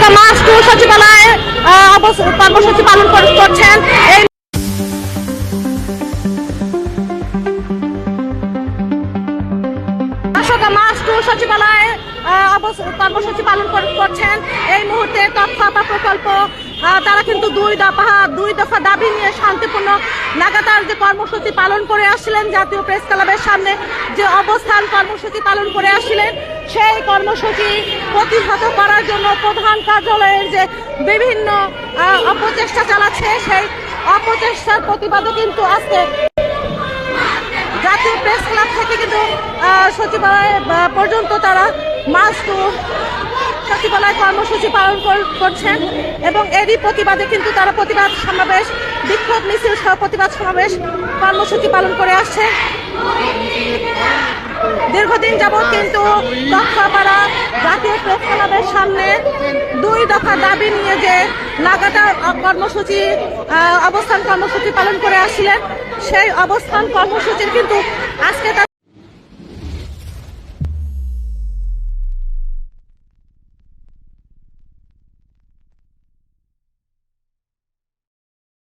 আসলে মাস্ক সচিবালয়ে কর্মসূচি পালন করছেন। এই সচিবালয়ে কর্মসূচি পালন করছেন। এই মুহূর্তে তথ্য প্রকল্প তারা কিন্তু দুই দফা দুই দফা দাবি নিয়ে শান্তিপূর্ণ লাগাতার কর্মসূচি পালন করে আসছিলেন জাতীয় প্রেস ক্লাবের সামনে, যে অবস্থান কর্মসূচি পালন করে আসছিলেন কর্মসূচি প্রতিহত করার জন্য প্রধান কার্যালয়ের যে বিভিন্ন অপচেষ্টা চালাচ্ছে, সেই অপচেষ্টার প্রতিবাদও কিন্তু আজকে জাতীয় প্রেস ক্লাব থেকে কিন্তু সচিবালয় পর্যন্ত তারা মাস্ক ও সচিবালয় কর্মসূচি পালন কর- করছেন এবং এরই প্রতিবাদে কিন্তু তারা প্রতিবাদ সমাবেশ, বিক্ষোভ মিছিল সহ প্রতিবাদ সমাবেশ কর্মসূচি পালন করে আসছে। দীর্ঘদিন যাবৎ কিন্তু দক্ষপাড়া জাতীয় প্রেস ক্লাবের সামনে দুই দফা দাবি নিয়ে যে লাগাতার কর্মসূচি অবস্থান কর্মসূচি পালন করে আসছিলেন। সেই অবস্থান কর্মসূচির কিন্তু আজকে